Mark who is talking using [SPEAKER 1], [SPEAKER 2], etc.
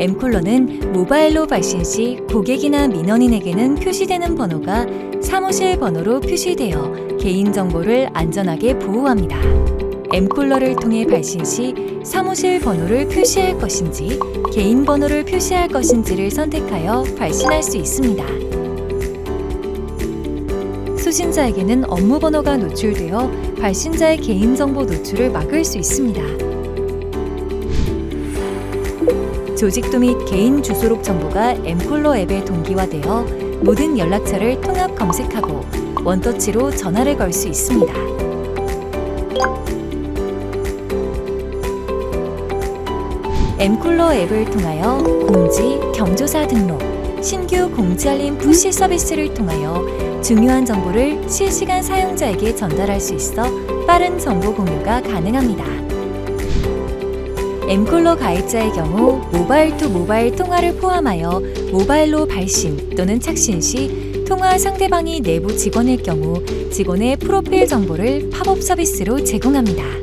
[SPEAKER 1] M콜러는 모바일로 발신 시 고객이나 민원인에게는 표시되는 번호가 사무실 번호로 표시되어 개인정보를 안전하게 보호합니다. M콜러를 통해 발신 시 사무실 번호를 표시할 것인지 개인 번호를 표시할 것인지를 선택하여 발신할 수 있습니다. 수신자에게는 업무 번호가 노출되어 발신자의 개인정보 노출을 막을 수 있습니다. 조직도 및 개인 주소록 정보가 엠콜러 앱에 동기화되어 모든 연락처를 통합 검색하고 원터치로 전화를 걸 수 있습니다. 엠콜러 앱을 통하여 공지, 경조사 등록, 신규 공지 알림 푸시 서비스를 통하여 중요한 정보를 실시간 사용자에게 전달할 수 있어 빠른 정보 공유가 가능합니다. 엠콜러 가입자의 경우 모바일 투 모바일 통화를 포함하여 모바일로 발신 또는 착신 시 통화 상대방이 내부 직원일 경우 직원의 프로필 정보를 팝업 서비스로 제공합니다.